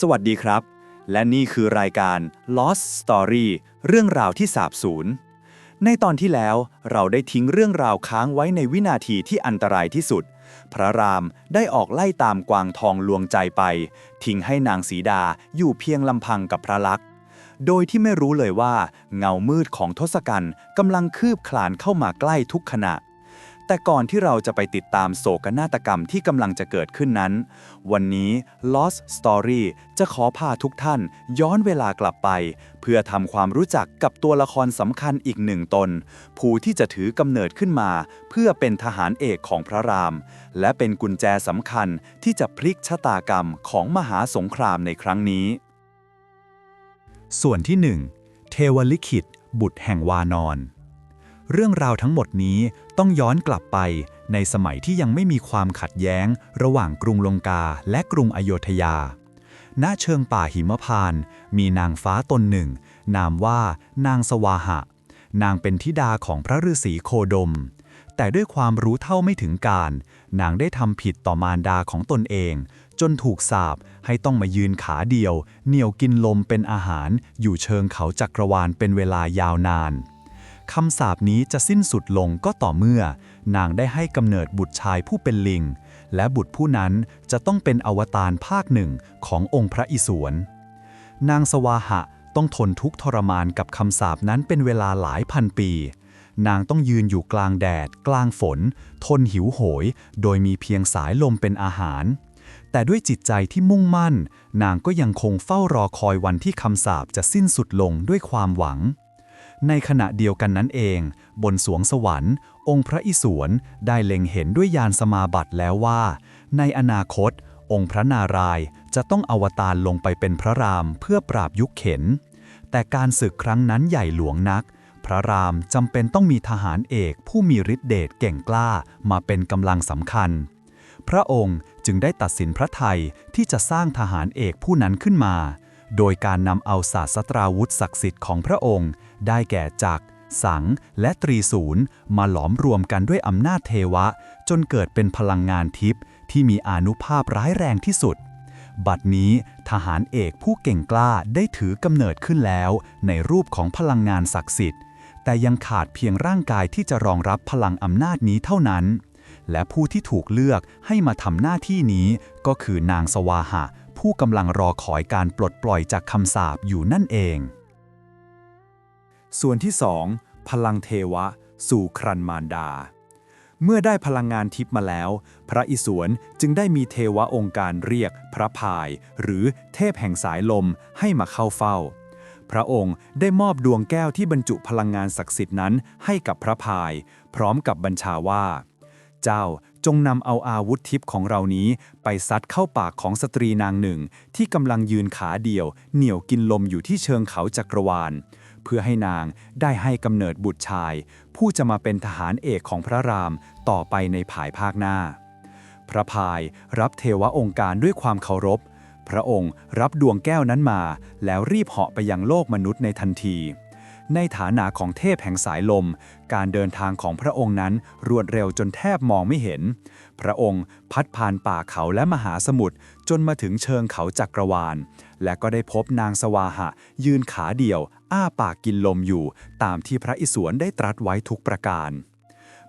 สวัสดีครับ และนี่คือรายการ Lost Story เรื่องราวที่สาบสูญ ในตอนที่แล้วเราได้ทิ้งเรื่องราวค้างไว้ในวินาทีที่อันตรายที่สุด พระรามได้ออกไล่ตามกวางทองลวงใจไป ทิ้งให้นางสีดาอยู่เพียงลำพังกับพระลักษณ์โดยที่ไม่รู้เลยว่า เงามืดของทศกัณฐ์กำลังคืบคลานเข้ามาใกล้ทุกขณะ แต่ก่อนที่เราจะไปติดตามโศกนาฏกรรมที่กำลังจะเกิดขึ้นนั้น วันนี้ Lost Story จะขอพาทุกท่านย้อนเวลากลับไป เพื่อทำความรู้จักกับตัวละครสำคัญอีกหนึ่งตน ผู้ที่จะถือกำเนิดขึ้นมา เพื่อเป็นทหารเอกของพระราม และเป็นกุญแจสำคัญที่จะพลิกชะตากรรมของมหาสงครามในครั้งนี้ ส่วนที่ 1 เทวลิขิต บุตรแห่งวานอน เรื่องราวทั้งหมดนี้ต้องย้อนกลับไปในสมัยที่ยังไม่มีความขัดแย้ง ระหว่างกรุงลงกาและกรุงอโยธยา ณ เชิงป่าหิมพานต์มีนางฟ้าตนหนึ่ง นามว่านางสวาหะ นางเป็นธิดาของพระฤาษีโคดม แต่ด้วยความรู้เท่าไม่ถึงการ นางได้ทำผิดต่อมารดาของตนเอง จนถูกสาปให้ต้องมายืนขาเดียว เหนี่ยวกินลมเป็นอาหาร อยู่เชิงเขาจักรวาลเป็นเวลายาวนาน คำสาปนี้จะสิ้นสุดลงก็ต่อเมื่อ นางได้ให้กำเนิดบุตรชายผู้เป็นลิง และบุตรผู้นั้นจะต้องเป็นอวตารภาคหนึ่งขององค์พระอิศวร นางสวาหะต้องทนทุกข์ทรมานกับคำสาปนั้นเป็นเวลาหลายพันปี นางต้องยืนอยู่กลางแดด กลางฝน ทนหิวโหย โดยมีเพียงสายลมเป็นอาหาร แต่ด้วยจิตใจที่มุ่งมั่น นางก็ยังคงเฝ้ารอคอยวันที่คำสาปจะสิ้นสุดลงด้วยความหวัง ในขณะเดียวกันนั้นเอง บนสวงสวรรค์ องค์พระอิศวรได้เล็งเห็นด้วยญาณสมาบัติแล้วว่า ในอนาคต องค์พระนารายจะต้องอวตารลงไปเป็นพระรามเพื่อปราบยุคเข็น แต่การศึกครั้งนั้นใหญ่หลวงนัก พระรามจำเป็นต้องมีทหารเอกผู้มีฤทธิเดชเก่งกล้ามาเป็นกำลังสำคัญ พระองค์จึงได้ตัดสินพระไทยที่จะสร้างทหารเอกผู้นั้นขึ้นมา โดยการนำเอาศาสตราวุธศักดิ์สิทธิ์ของพระองค์ ได้แก่จักรสังและตรีศูนย์มาหลอมรวมกันด้วยอำนาจเทวะ จนเกิดเป็นพลังงานทิพย์ที่มีอานุภาพร้ายแรงที่สุด บัดนี้ทหารเอกผู้เก่งกล้าได้ถือกำเนิดขึ้นแล้ว ในรูปของพลังงานศักดิ์สิทธิ์ แต่ยังขาดเพียงร่างกายที่จะรองรับพลังอำนาจนี้เท่านั้น และผู้ที่ถูกเลือกให้มาทำหน้าที่นี้ก็คือนางสวาหะ ผู้กำลังรอคอยการปลดปล่อยจากคำสาปอยู่นั่นเอง ส่วนที่2พลังเทวะ สู่ครันมารดา เมื่อได้พลังงานทิพมาแล้ว พระอิศวรจึงได้มีเทวะองค์การเรียกพระพาย หรือเทพแห่งสายลมให้มาเข้าเฝ้า พระองค์ได้มอบดวงแก้วที่บรรจุพลังงานศักดิ์สิทธิ์นั้นให้กับพระพาย พร้อมกับบัญชาว่า เจ้าจงนำเอาอาวุธทิพของเรานี้ ไปซัดเข้าปากของสตรีนางหนึ่ง ที่กำลังยืนขาเดียว เหนี่ยวกินลมอยู่ที่เชิงเขาจักรวาล เพื่อให้นางได้ให้กำเนิดบุตรชาย ผู้จะมาเป็นทหารเอกของพระรามต่อไปในภายภาคหน้า พระพายรับเทวะองค์การด้วยความเคารพ พระองค์รับดวงแก้วนั้นมา แล้วรีบเหาะไปยังโลกมนุษย์ในทันที ในฐานะของเทพแห่งสายลม การเดินทางของพระองค์นั้นรวดเร็วจนแทบมองไม่เห็น พระองค์พัดผ่านป่าเขาและมหาสมุทร จนมาถึงเชิงเขาจักรวาล และก็ได้พบนางสวาหะ ยืนขาเดี่ยว อ้าปากกินลมอยู่ ตามที่พระอิศวรได้ตรัสไว้ทุกประการ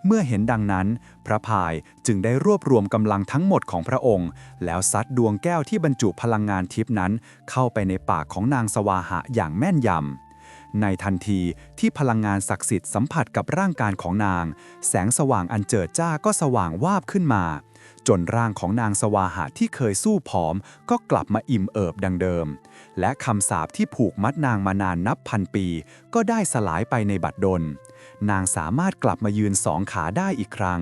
เมื่อเห็นดังนั้น พระพายจึงได้รวบรวมกำลังทั้งหมดของพระองค์ แล้วซัดดวงแก้วที่บรรจุพลังงานทิพนั้น เข้าไปในปากของนางสวาหะอย่างแม่นยำในทันทีที่พลังงานศักดิ์สิทธิ์สัมผัสกับร่างกายของนาง แสงสว่างอันเจิดจ้าก็สว่างวาบขึ้นมา จนร่างของนางสวาหะที่เคยสู้ผอม ก็กลับมาอิ่มเอิบดังเดิม และคำสาปที่ผูกมัดนางมานานนับพันปี ก็ได้สลายไปในบัดดล นางสามารถกลับมายืนสองขาได้อีกครั้ง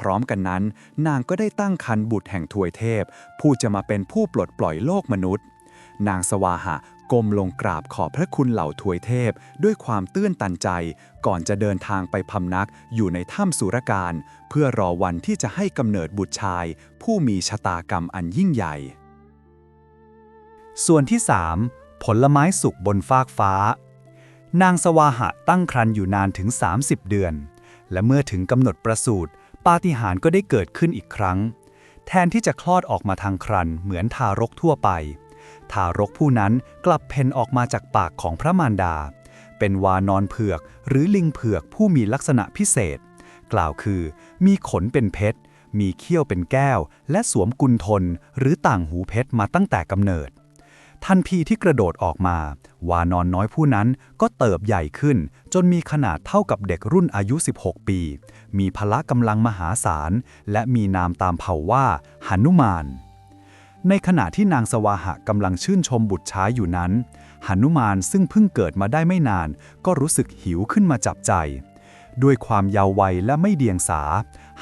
พร้อมกันนั้น นางก็ได้ตั้งคันบุตรแห่งทวยเทพ ผู้จะมาเป็นผู้ปลดปล่อยโลกมนุษย์ นางสวาหะ ก้มลงกราบขอบพระคุณเหล่าทวยเทพ ด้วยความตื้นตันใจ ก่อนจะเดินทางไปพำนักอยู่ในถ้ำสุรการ เพื่อรอวันที่จะให้กำเนิดบุตรชาย ผู้มีชะตากรรมอันยิ่งใหญ่ ส่วนที่ 3 ผลไม้สุกบนฟากฟ้า นางสวาหะตั้งครรภ์อยู่นานถึง 30 เดือน และเมื่อถึงกำหนดประสูติปาฏิหาริย์ก็ได้เกิดขึ้นอีกครั้ง แทนที่จะคลอดออกมาทางครรภ์เหมือนทารกทั่วไป ทารกผู้นั้นกลับเพ่นออกมาจากปากของพระมารดา เป็นวานอนเผือกหรือลิงเผือกผู้มีลักษณะพิเศษ กล่าวคือ มีขนเป็นเพชร มีเขี้ยวเป็นแก้ว และสวมกุลทนหรือต่างหูเพชรมาตั้งแต่กำเนิดทันทีที่กระโดดออกมา วานอนน้อยผู้นั้นก็เติบใหญ่ขึ้น จนมีขนาดเท่ากับเด็กรุ่นอายุ 16 ปี มีพละกำลังมหาศาล และมีนามตามเผ่าว่าหนุมาน ในขณะที่นางสวาหะกำลังชื่นชมบุตรชายอยู่นั้นหนุมานซึ่งเพิ่งเกิดมาได้ไม่นาน ก็รู้สึกหิวขึ้นมาจับใจ ด้วยความยาววัยและไม่เดียงสา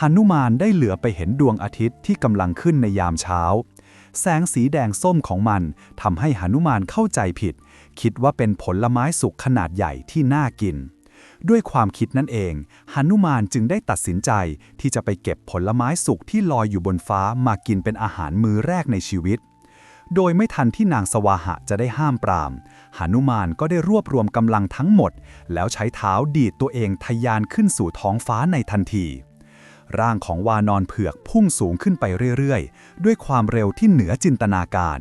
หนุมานได้เหลือไปเห็นดวงอาทิตย์ที่กำลังขึ้นในยามเช้า แสงสีแดงส้มของมันทำให้หนุมานเข้าใจผิด คิดว่าเป็นผลไม้สุกขนาดใหญ่ที่น่ากิน ด้วยความคิดนั่นเองหนุมานจึงได้ตัดสินใจที่จะไปเก็บผลไม้สุกที่ลอยอยู่บนฟ้ามากินเป็นอาหารมื้อแรกในชีวิต โดยไม่ทันที่นางสวาหะจะได้ห้ามปรามหนุมานก็ได้รวบรวมกำลังทั้งหมด แล้วใช้เท้าดีดตัวเองทะยานขึ้นสู่ท้องฟ้าในทันที ร่างของวานอนเผือกพุ่งสูงขึ้นไปเรื่อยๆ ด้วยความเร็วที่เหนือจินตนาการ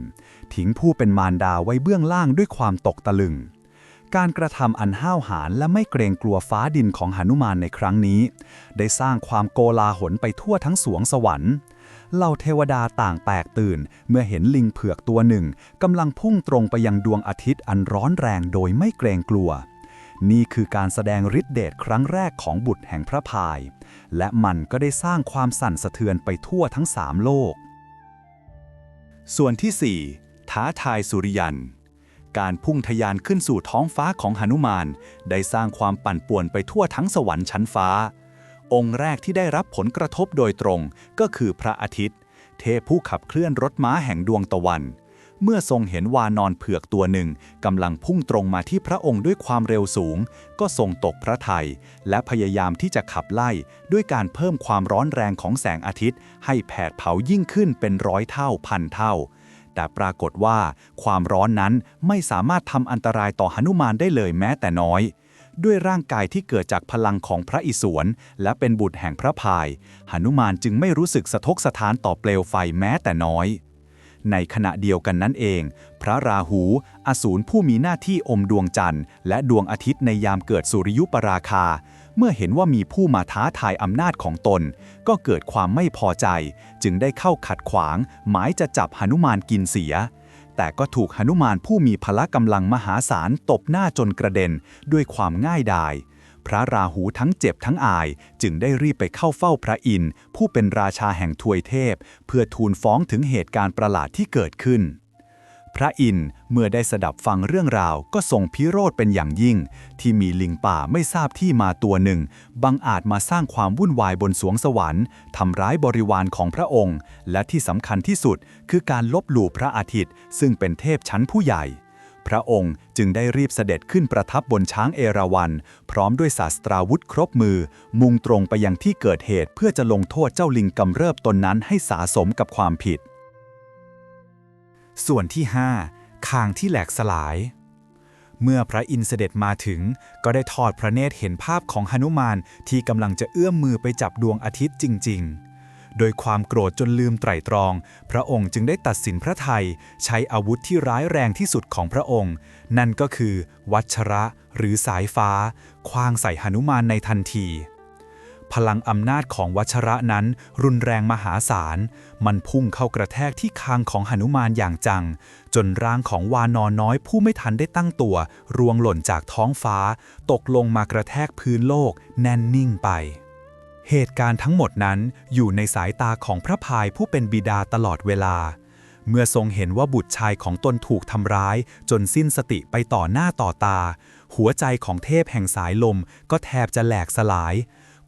ทิ้งผู้เป็นมารดาไว้เบื้องล่างด้วยความตกตะลึง การกระทำอันห้าวหาญและไม่เกรงกลัวฟ้าดินของหนุมานในครั้งนี้ ได้สร้างความโกลาหลไปทั่วทั้งสวงสวรรค์เหล่าเทวดาต่างแตกตื่น เมื่อเห็นลิงเผือกตัวหนึ่งกำลังพุ่งตรงไปยังดวงอาทิตย์อันร้อนแรงโดยไม่เกรงกลัว นี่คือการแสดงฤทธิเดชครั้งแรกของบุตรแห่งพระพาย และมันก็ได้สร้างความสั่นสะเทือนไปทั่วทั้งสามโลก ส่วนที่ 4 ท้าทายสุริยัน การพุ่งทะยานขึ้นสู่ท้องฟ้าของหนุมาน ได้สร้างความปั่นป่วนไปทั่วทั้งสวรรค์ชั้นฟ้า องค์แรกที่ได้รับผลกระทบโดยตรงก็คือพระอาทิตย์ เทพผู้ขับเคลื่อนรถม้าแห่งดวงตะวัน เมื่อทรงเห็นวานอนเผือกตัวหนึ่งกำลังพุ่งตรงมาที่พระองค์ด้วยความเร็วสูง ก็ทรงตกพระทัยและพยายามที่จะขับไล่ด้วยการเพิ่มความร้อนแรงของแสงอาทิตย์ ให้แผดเผายิ่งขึ้นเป็นร้อยเท่าพันเท่า แต่ปรากฏว่า ความร้อนนั้นไม่สามารถทำอันตรายต่อหนุมานได้เลยแม้แต่น้อย ด้วยร่างกายที่เกิดจากพลังของพระอิศวรและเป็นบุตรแห่งพระพายหนุมานจึงไม่รู้สึกสะทกสะท้านต่อเปลวไฟแม้แต่น้อยในขณะเดียวกันนั้นเอง พระราหู อสูรผู้มีหน้าที่อมดวงจันทร์ และดวงอาทิตย์ในยามเกิดสุริยุปราคา เมื่อเห็นว่ามีผู้มาท้าทายอำนาจของตน ก็เกิดความไม่พอใจ จึงได้เข้าขัดขวาง หมายจะจับหนุมานกินเสีย แต่ก็ถูกหนุมานผู้มีพละกำลังมหาศาลตบหน้าจนกระเด็นด้วยความง่ายดาย พระราหูทั้งเจ็บทั้งอาย จึงได้รีบไปเข้าเฝ้าพระอินทร์ผู้เป็นราชาแห่งทวยเทพ เพื่อทูลฟ้องถึงเหตุการณ์ประหลาดที่เกิดขึ้น พระอินทร์เมื่อได้สดับฟังเรื่องราวก็ทรงพิโรธเป็นอย่างยิ่ง ที่มีลิงป่าไม่ทราบที่มาตัวหนึ่ง บังอาจมาสร้างความวุ่นวายบนสวงสวรรค์ทำร้ายบริวารของพระองค์ และที่สำคัญที่สุดคือการลบหลู่พระอาทิตย์ ซึ่งเป็นเทพชั้นผู้ใหญ่ พระองค์จึงได้รีบเสด็จขึ้นประทับบนช้างเอราวัณพร้อมด้วยศาสตราวุธครบมือ มุ่งตรงไปยังที่เกิดเหตุเพื่อจะลงโทษเจ้าลิงกำเริบตนนั้นให้สาสมกับความผิด ส่วนที่ 5 คางที่แหลกสลาย เมื่อพระอินเสด็จมาถึง ก็ได้ทอดพระเนตรเห็นภาพของหนุมานที่กำลังจะเอื้อมมือไปจับดวงอาทิตย์จริง ๆโดยความโกรธจนลืมไตรตรอง พระองค์จึงได้ตัดสินพระไทย ใช้อาวุธที่ร้ายแรงที่สุดของพระองค์ นั่นก็คือ วัชระหรือสายฟ้า ควางใส่หนุมานในทันที พลังอำนาจของวัชระนั้นรุนแรงมหาศาล มันพุ่งเข้ากระแทกที่คางของหนุมานอย่างจัง จนร่างของวานอนน้อยผู้ไม่ทันได้ตั้งตัว รวงหล่นจากท้องฟ้า ตกลงมากระแทกพื้นโลกแน่นนิ่งไป เหตุการณ์ทั้งหมดนั้นอยู่ในสายตาของพระพายผู้เป็นบิดาตลอดเวลา เมื่อทรงเห็นว่าบุตรชายของตนถูกทำร้าย จนสิ้นสติไปต่อหน้าต่อตา หัวใจของเทพแห่งสายลมก็แทบจะแหลกสลาย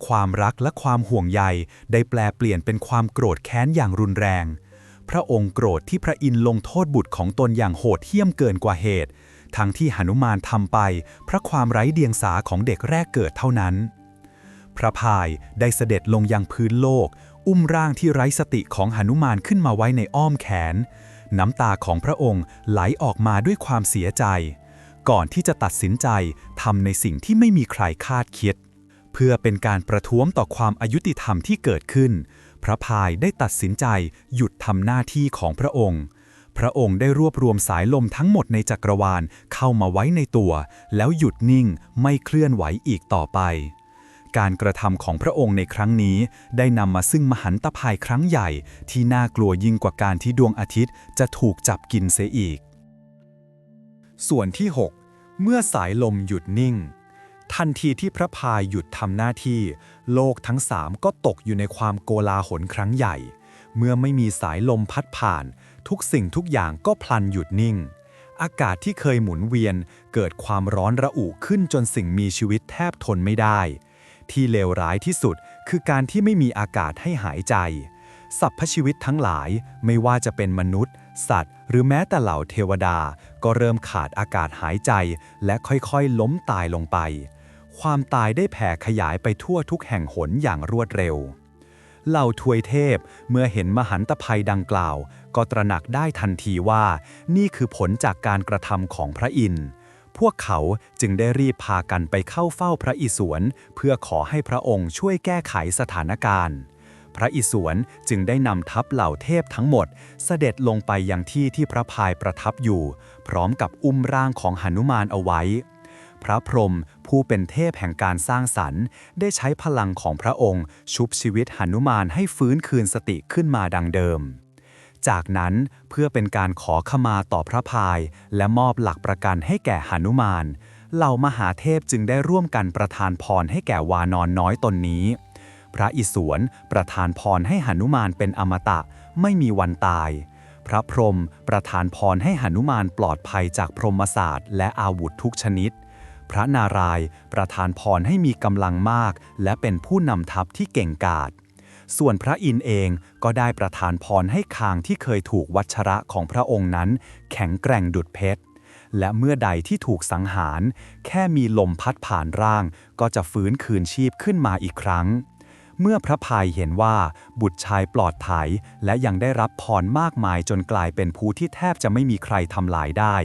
ความรักและความห่วงใยได้แปลเปลี่ยนเป็นความโกรธแค้นอย่างรุนแรง พระองค์โกรธที่พระอินทร์ลงโทษบุตรของตนอย่างโหดเหี้ยมเกินกว่าเหตุ ทั้งที่หนุมานทำไป เพราะความไร้เดียงสาของเด็กแรกเกิดเท่านั้น พระพายได้เสด็จลงยังพื้นโลก อุ้มร่างที่ไร้สติของหนุมานขึ้นมาไว้ในอ้อมแขน น้ำตาของพระองค์ไหลออกมาด้วยความเสียใจ ก่อนที่จะตัดสินใจทำในสิ่งที่ไม่มีใครคาดคิด เพื่อเป็นการประท้วงต่อความอายุติธรรมที่เกิดขึ้น พระพายได้ตัดสินใจหยุดทำหน้าที่ของพระองค์ พระองค์ได้รวบรวมสายลมทั้งหมดในจักรวาลเข้ามาไว้ในตัว แล้วหยุดนิ่งไม่เคลื่อนไหวอีกต่อไป การกระทำของพระองค์ในครั้งนี้ ได้นำมาซึ่งมหันตภัยครั้งใหญ่ ที่น่ากลัวยิ่งกว่าการที่ดวงอาทิตย์จะถูกจับกินเสียอีก ส่วนที่ 6 เมื่อสายลมหยุดนิ่ง ทันทีที่พระพายหยุดทำหน้าที่ โลกทั้งสามก็ตกอยู่ในความโกลาหลครั้งใหญ่ เมื่อไม่มีสายลมพัดผ่าน ทุกสิ่งทุกอย่างก็พลันหยุดนิ่ง อากาศที่เคยหมุนเวียน เกิดความร้อนระอุขึ้นจนสิ่งมีชีวิตแทบทนไม่ได้ ที่เลวร้ายที่สุดคือการที่ไม่มีอากาศให้หายใจสรรพชีวิตทั้งหลายไม่ว่าจะเป็นมนุษย์ สัตว์ หรือแม้แต่เหล่าเทวดา ก็เริ่มขาดอากาศหายใจ และค่อยๆ ล้มตายลงไป ความตายได้แผ่ขยายไปทั่วทุกแห่งหนอย่างรวดเร็ว เหล่าทวยเทพเมื่อเห็นมหันตภัยดังกล่าว ก็ตระหนักได้ทันทีว่า นี่คือผลจากการกระทำของพระอินทร์พวกเขาจึงได้รีบพากันไปเข้าเฝ้าพระอิศวรเพื่อขอให้พระองค์ช่วยแก้ไขสถานการณ์ พระอิศวรจึงได้นำทัพเหล่าเทพทั้งหมด เสด็จลงไปยังที่ที่พระพายประทับอยู่ พร้อมกับอุ้มร่างของหนุมานเอาไว้ พระพรหมผู้เป็นเทพแห่งการสร้างสรรค์ ได้ใช้พลังของพระองค์ ชุบชีวิตหนุมานให้ฟื้นคืนสติขึ้นมาดังเดิม จากนั้นเพื่อเป็นการขอขมาต่อพระพาย และมอบหลักประกันให้แก่หนุมาน เหล่ามหาเทพจึงได้ร่วมกันประทานพรให้แก่วานอนน้อยตนนี้ พระอิศวรประทานพรให้หนุมานเป็นอมตะไม่มีวันตายพระพรหมประทานพรให้หนุมานปลอดภัยจากพรหมศาสตร์และอาวุธทุกชนิด พระนารายณ์ประทานพรให้มีกำลังมาก และเป็นผู้นำทัพที่เก่งกาจส่วนพระอินเองก็ได้ประทานพรให้คางที่เคยถูกวัชระของพระองค์นั้น แข็งแกร่งดุดเพชร และเมื่อใดที่ถูกสังหาร แค่มีลมพัดผ่านร่าง ก็จะฟื้นคืนชีพขึ้นมาอีกครั้ง เมื่อพระพายเห็นว่าบุตรชายปลอดภัยและยังได้รับพรมากมายจนกลายเป็นผู้ที่แทบจะไม่มีใครทำลายได้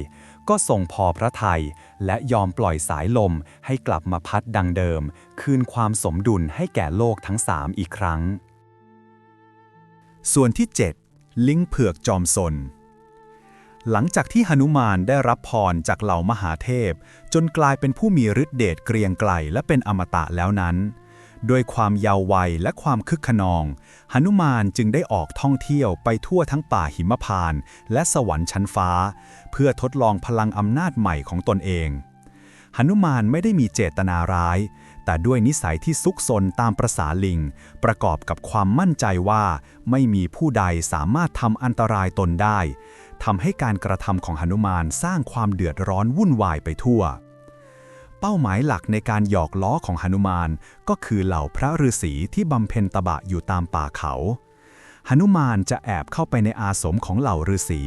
ก็ทรงพอพระทัยและยอมปล่อยสายลมให้กลับมาพัดดังเดิม คืนความสมดุลให้แก่โลกทั้งสามอีกครั้ง ส่วนที่ 7 ลิงเผือกจอมสน หลังจากที่หนุมานได้รับพรจากเหล่ามหาเทพ จนกลายเป็นผู้มีฤทธิเดชเกรียงไกรและเป็นอมตะแล้วนั้น ด้วยความเยาว์วัยและความคึกขนอง หนุมานจึงได้ออกท่องเที่ยวไปทั่วทั้งป่าหิมพานต์และสวรรค์ชั้นฟ้า เพื่อทดลองพลังอำนาจใหม่ของตนเองหนุมานไม่ได้มีเจตนาร้าย แต่ด้วยนิสัยที่ซุกซนตามประสาลิง ประกอบกับความมั่นใจว่าไม่มีผู้ใดสามารถทำอันตรายตนได้ทำให้การกระทำของหนุมานสร้างความเดือดร้อนวุ่นวายไปทั่ว ป้าหมายหลักในการหยอกล้อของหนุมาน ก็คือเหล่าพระฤาษีที่บำเพ็ญตบะอยู่ตามป่าเขาหนุมานจะแอบเข้าไปในอาสมของเหล่าฤาษี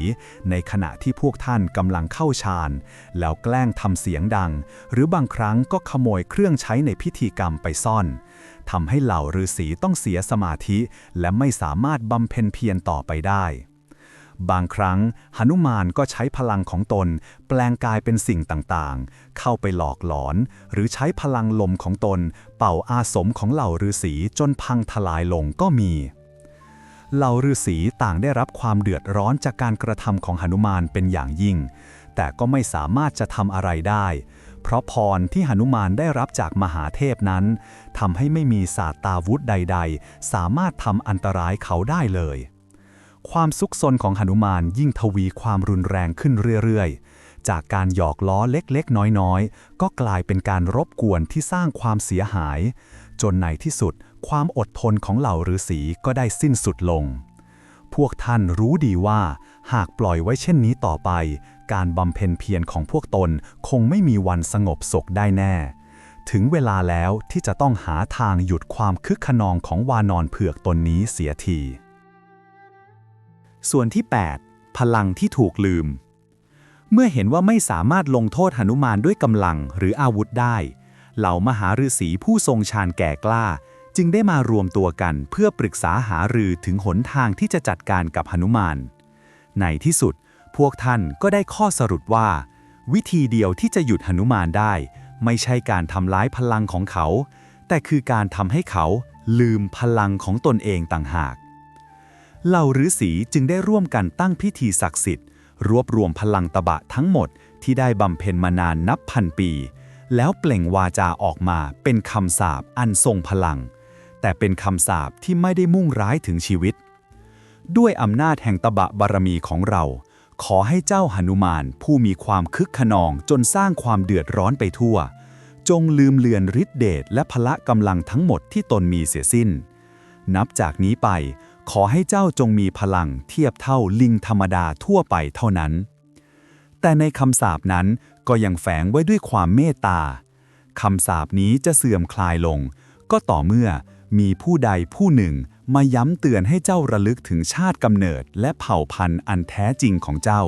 ในขณะที่พวกท่านกำลังเข้าฌาน แล้วแกล้งทำเสียงดัง หรือบางครั้งก็ขโมยเครื่องใช้ในพิธีกรรมไปซ่อนทำให้เหล่าฤาษีต้องเสียสมาธิ และไม่สามารถบำเพ็ญเพียรต่อไปได้ บางครั้งหนุมานก็ใช้พลังของตน แปลงกายเป็นสิ่งต่างๆ เข้าไปหลอกหลอน หรือใช้พลังลมของตน เป่าอาสมของเหล่าฤาษีจนพังทลายลงก็มี เหล่าฤาษีต่างได้รับความเดือดร้อนจากการกระทำของหนุมานเป็นอย่างยิ่ง แต่ก็ไม่สามารถจะทำอะไรได้ เพราะพรที่หนุมานได้รับจากมหาเทพนั้นทำให้ไม่มีศาสตาวุธใด ๆ สามารถทำอันตรายเขาได้เลย ความซุกซนของหนุมานยิ่งทวีความรุนแรงขึ้นเรื่อยๆ จากการหยอกล้อเล็กๆ น้อยๆ ก็กลายเป็นการรบกวนที่สร้างความเสียหาย จนในที่สุด ความอดทนของเหล่าฤาษีก็ได้สิ้นสุดลง พวกท่านรู้ดีว่า หากปล่อยไว้เช่นนี้ต่อไป การบำเพ็ญเพียรของพวกตนคงไม่มีวันสงบสุขได้แน่ ถึงเวลาแล้วที่จะต้องหาทางหยุดความคึกขนองของวานอนเผือกตนนี้เสียที ส่วนที่ 8 พลังที่ถูกลืม เมื่อเห็นว่าไม่สามารถลงโทษหนุมานด้วยกำลังหรืออาวุธได้ เหล่ามหาฤาษีผู้ทรงฌานแก่กล้า จึงได้มารวมตัวกันเพื่อปรึกษาหารือถึงหนทางที่จะจัดการกับหนุมาน ในที่สุด พวกท่านก็ได้ข้อสรุปว่า วิธีเดียวที่จะหยุดหนุมานได้ ไม่ใช่การทำร้ายพลังของเขา แต่คือการทำให้เขาลืมพลังของตนเองต่างหาก เหล่าฤาษีจึงได้ร่วมกันตั้งพิธีศักดิ์สิทธิ์ รวบรวมพลังตบะทั้งหมดที่ได้บำเพ็ญมานานนับพันปี แล้วเปล่งวาจาออกมาเป็นคำสาปอันทรงพลัง แต่เป็นคำสาปที่ไม่ได้มุ่งร้ายถึงชีวิต ด้วยอำนาจแห่งตบะบารมีของเรา ขอให้เจ้าหนุมานผู้มีความคึกขนองจนสร้างความเดือดร้อนไปทั่ว จงลืมเลือนฤทธิเดชและพละกำลังทั้งหมดที่ตนมีเสียสิ้น นับจากนี้ไป ขอให้เจ้าจงมีพลังเทียบเท่าลิงธรรมดาทั่วไปเท่านั้น แต่ในคำสาปนั้นก็ยังแฝงไว้ด้วยความเมตตาคำสาปนี้จะเสื่อมคลายลง ก็ต่อเมื่อมีผู้ใดผู้หนึ่งมาย้ำเตือนให้เจ้าระลึกถึงชาติกำเนิดและเผ่าพันธุ์อันแท้จริงของเจ้า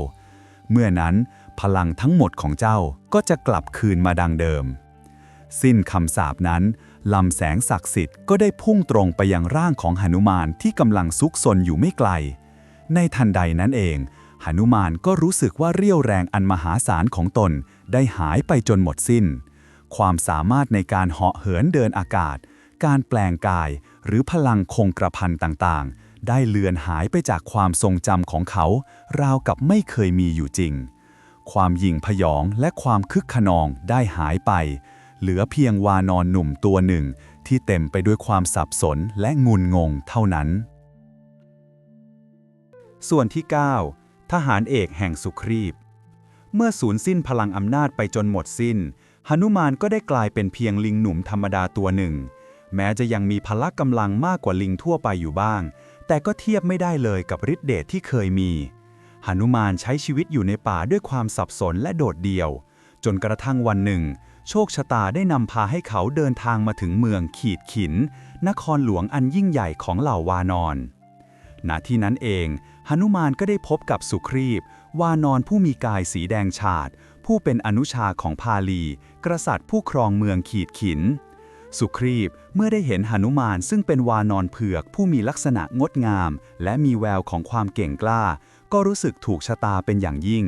เมื่อนั้นพลังทั้งหมดของเจ้าก็จะกลับคืนมาดังเดิม สิ้นคำสาปนั้น ลำแสงศักดิ์สิทธิ์ก็ได้พุ่งตรงไปยังร่างของหนุมานที่กำลังซุกซนอยู่ไม่ไกล ในทันใดนั้นเอง หนุมานก็รู้สึกว่าเรี่ยวแรงอันมหาศาลของตนได้หายไปจนหมดสิ้น ความสามารถในการเหาะเหินเดินอากาศ การแปลงกาย หรือพลังคงกระพันต่างๆ ได้เลือนหายไปจากความทรงจำของเขา ราวกับไม่เคยมีอยู่จริง ความหยิ่งพยองและความคึกขนองได้หายไป เหลือเพียงวานอนหนุ่มตัวหนึ่ง ที่เต็มไปด้วยความสับสนและงุนงงเท่านั้น ส่วนที่ 9 ทหารเอกแห่งสุครีบ เมื่อสูญสิ้นพลังอำนาจไปจนหมดสิ้นหนุมานก็ได้กลายเป็นเพียงลิงหนุ่มธรรมดาตัวหนึ่ง แม้จะยังมีพละกำลังมากกว่าลิงทั่วไปอยู่บ้าง แต่ก็เทียบไม่ได้เลยกับฤทธิเดชที่เคยมีหนุมานใช้ชีวิตอยู่ในป่าด้วยความสับสนและโดดเดี่ยว จนกระทั่งวันหนึ่ง โชคชะตาได้นำพาให้เขาเดินทางมาถึงเมืองขีดขิน นครหลวงอันยิ่งใหญ่ของเหล่าวานอนณที่นั้นเองหนุมานก็ได้พบกับสุครีบ วานอนผู้มีกายสีแดงฉาด ผู้เป็นอนุชาของพาลี กษัตริย์ผู้ครองเมืองขีดขิน สุครีบเมื่อได้เห็นหนุมานซึ่งเป็นวานอนเผือกผู้มีลักษณะงดงาม และมีแววของความเก่งกล้า ก็รู้สึกถูกชะตาเป็นอย่างยิ่ง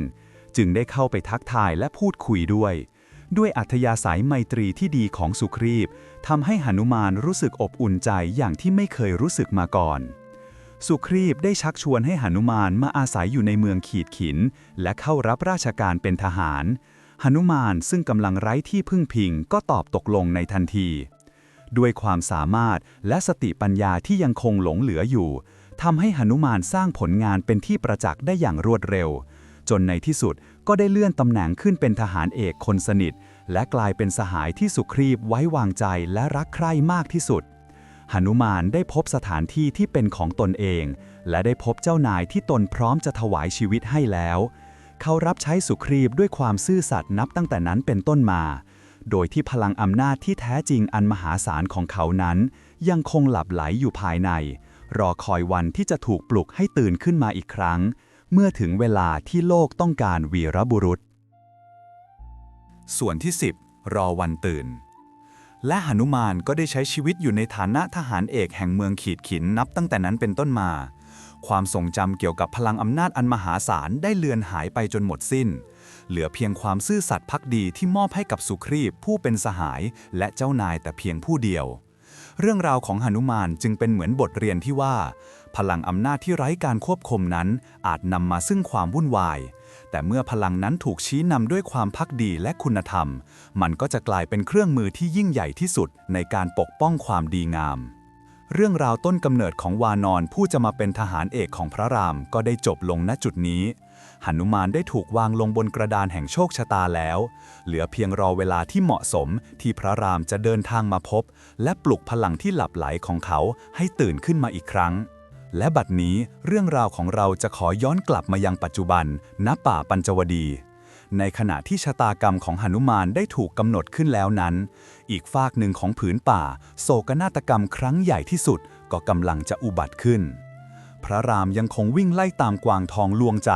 จึงได้เข้าไปทักทายและพูดคุยด้วย ด้วยอัธยาศัยไมตรีที่ดีของสุครีบทำให้หนุมานรู้สึกอบอุ่นใจอย่างที่ไม่เคยรู้สึกมาก่อน สุครีบได้ชักชวนให้หนุมานมาอาศัยอยู่ในเมืองขีดขิน และเข้ารับราชการเป็นทหารหนุมานซึ่งกำลังไร้ที่พึ่งพิงก็ตอบตกลงในทันที ด้วยความสามารถและสติปัญญาที่ยังคงหลงเหลืออยู่ทำให้หนุมานสร้างผลงานเป็นที่ประจักษ์ได้อย่างรวดเร็ว จนในที่สุด ก็ได้เลื่อนตำแหน่งขึ้นเป็นทหารเอกคนสนิท และกลายเป็นสหายที่สุครีบไว้วางใจและรักใคร่มากที่สุดหนุมานได้พบสถานที่ที่เป็นของตนเอง และได้พบเจ้านายที่ตนพร้อมจะถวายชีวิตให้แล้ว เขารับใช้สุครีบด้วยความซื่อสัตย์นับตั้งแต่นั้นเป็นต้นมา โดยที่พลังอำนาจที่แท้จริงอันมหาศาลของเขานั้น ยังคงหลับไหลอยู่ภายใน รอคอยวันที่จะถูกปลุกให้ตื่นขึ้นมาอีกครั้ง เมื่อถึงเวลาที่โลกต้องการวีรบุรุษ ส่วนที่ 10 รอวันตื่น และหนุมานก็ได้ใช้ชีวิตอยู่ในฐานะทหารเอกแห่งเมืองขีดขินนับตั้งแต่นั้นเป็นต้นมา ความทรงจำเกี่ยวกับพลังอำนาจอันมหาศาลได้เลือนหายไปจนหมดสิ้น เหลือเพียงความซื่อสัตย์พักดีที่มอบให้กับสุครีบผู้เป็นสหายและเจ้านายแต่เพียงผู้เดียว เรื่องราวของหนุมานจึงเป็นเหมือนบทเรียนที่ว่า พลังอำนาจที่ไร้การควบคุมนั้น อาจนำมาซึ่งความวุ่นวาย แต่เมื่อพลังนั้นถูกชี้นำด้วยความพักดีและคุณธรรม มันก็จะกลายเป็นเครื่องมือที่ยิ่งใหญ่ที่สุดในการปกป้องความดีงาม เรื่องราวต้นกำเนิดของวานอนผู้จะมาเป็นทหารเอกของพระรามก็ได้จบลงณจุดนี้หนุมานได้ถูกวางลงบนกระดานแห่งโชคชะตาแล้ว เหลือเพียงรอเวลาที่เหมาะสมที่พระรามจะเดินทางมาพบ และปลุกพลังที่หลับไหลของเขาให้ตื่นขึ้นมาอีกครั้ง และบัดนี้เรื่องราวของเราจะขอย้อนกลับมายังปัจจุบัน ณ ป่าปัญจวดี ในขณะที่ชะตากรรมของหนุมานได้ถูกกำหนดขึ้นแล้วนั้น อีกฝากหนึ่งของผืนป่า โศกนาฏกรรมครั้งใหญ่ที่สุดก็กำลังจะอุบัติขึ้น พระรามยังคงวิ่งไล่ตามกวางทองลวงใจ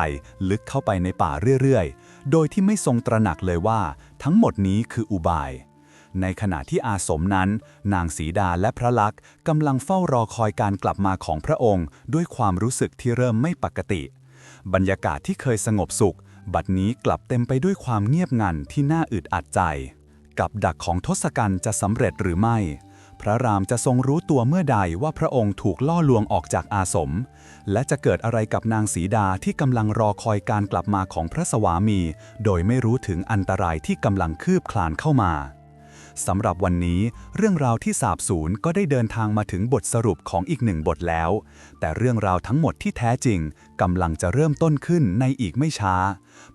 ลึกเข้าไปในป่าเรื่อยๆ โดยที่ไม่ทรงตระหนักเลยว่า ทั้งหมดนี้คืออุบาย ในขณะที่อาสมนั้น นางสีดาและพระลักษ์กำลังเฝ้ารอคอยการกลับมาของพระองค์ ด้วยความรู้สึกที่เริ่มไม่ปกติ บรรยากาศที่เคยสงบสุข บัดนี้กลับเต็มไปด้วยความเงียบงันที่น่าอึดอัดใจ กับดักของทศกัณฐ์จะสำเร็จหรือไม่ พระรามจะทรงรู้ตัวเมื่อใดว่าพระองค์ถูกล่อลวงออกจากอาสม และจะเกิดอะไรกับนางสีดาที่กำลังรอคอยการกลับมาของพระสวามี โดยไม่รู้ถึงอันตรายที่กำลังคืบคลานเข้ามา สำหรับวันนี้ เรื่องราวที่สาบสูญก็ได้เดินทางมาถึงบทสรุปของอีกหนึ่งบทแล้ว แต่เรื่องราวทั้งหมดที่แท้จริงกำลังจะเริ่มต้นขึ้นในอีกไม่ช้า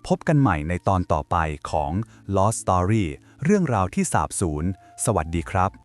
พบกันใหม่ในตอนต่อไปของ Lost Story เรื่องราวที่สาบสูญสวัสดีครับ